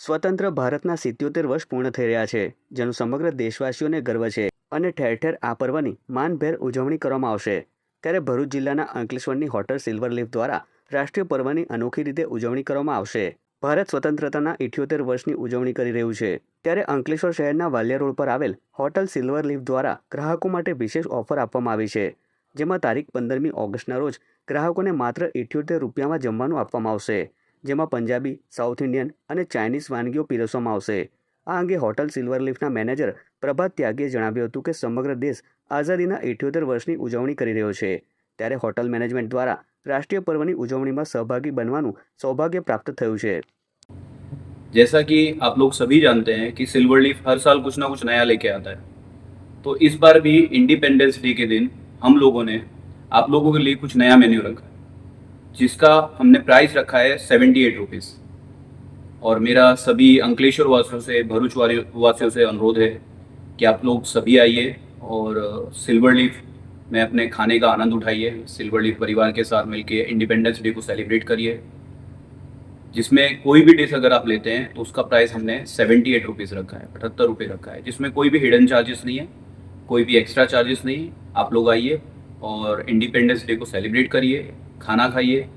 સ્વતંત્ર ભારતના સિત્યોતેર વર્ષ પૂર્ણ થઈ રહ્યા છે, જેનું સમગ્ર દેશવાસીઓને ગર્વ છે અને ઠેર ઠેર આ પર્વની માનભેર ઉજવણી કરવામાં આવશે. ત્યારે ભરૂચ જિલ્લાના અંકલેશ્વરની હોટલ સિલ્વર લીફ દ્વારા રાષ્ટ્રીય પર્વની અનોખી રીતે ઉજવણી કરવામાં આવશે. ભારત સ્વતંત્રતાના ઇઠ્યોતેર વર્ષની ઉજવણી કરી રહ્યું છે. ત્યારે અંકલેશ્વર શહેરના વાલિયા રોડ પર આવેલ હોટલ સિલ્વર લીફ દ્વારા ગ્રાહકો માટે વિશેષ ઓફર આપવામાં આવી છે, જેમાં તારીખ પંદરમી ઓગસ્ટના રોજ ગ્રાહકોને માત્ર ઇઠ્યોતેર રૂપિયામાં જમવાનું આપવામાં આવશે. જેમાં પંજાબી સાઉથ ઇન્ડિયન અને ચાઇનીઝ વાનગીઓ પીરસવામાં આવશે આ અંગે હોટલ સિલ્વર લીફના મેનેજર પ્રભાત ત્યાગીએ જણાવ્યું હતું કે સમગ્ર દેશ આઝાદીના ઇઠ્યોતેર વર્ષની ઉજવણી કરી રહ્યો છે ત્યારે હોટલ મેનેજમેન્ટ દ્વારા રાષ્ટ્રીય પર્વની ઉજવણીમાં સહભાગી બનવાનું સૌભાગ્ય પ્રાપ્ત થયું છે जैसा कि आप लोग सभी जानते हैं कि सिल्वर लीफ हर साल कुछ ना कुछ नया लेके आता है तो इस बार भी इंडिपेंडेंस डे के दिन हम लोगों ने आप लोगों के लिए कुछ नया मेन्यू रखा है जिसका हमने प्राइस रखा है सेवेंटी एट रुपीज़ और मेरा सभी अंकलेश्वर वासियों से, भरूच वासियों से अनुरोध है कि आप लोग सभी आइए और सिल्वर लीफ में अपने खाने का आनंद उठाइए। सिल्वर लीफ परिवार के साथ मिलके इंडिपेंडेंस डे को सेलिब्रेट करिए। जिसमें कोई भी डिश अगर आप लेते हैं तो उसका प्राइस हमने सेवेंटी एट रुपीज़ रखा है अठहत्तर रुपये रखा है। जिसमें कोई भी हिडन चार्जेस नहीं है, कोई भी एक्स्ट्रा चार्जेस नहीं आप लोग आइए और इंडिपेंडेंस डे को सेलिब्रेट करिए। खाना खाइए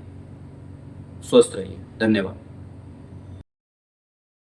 स्वस्थ रहिए धन्यवाद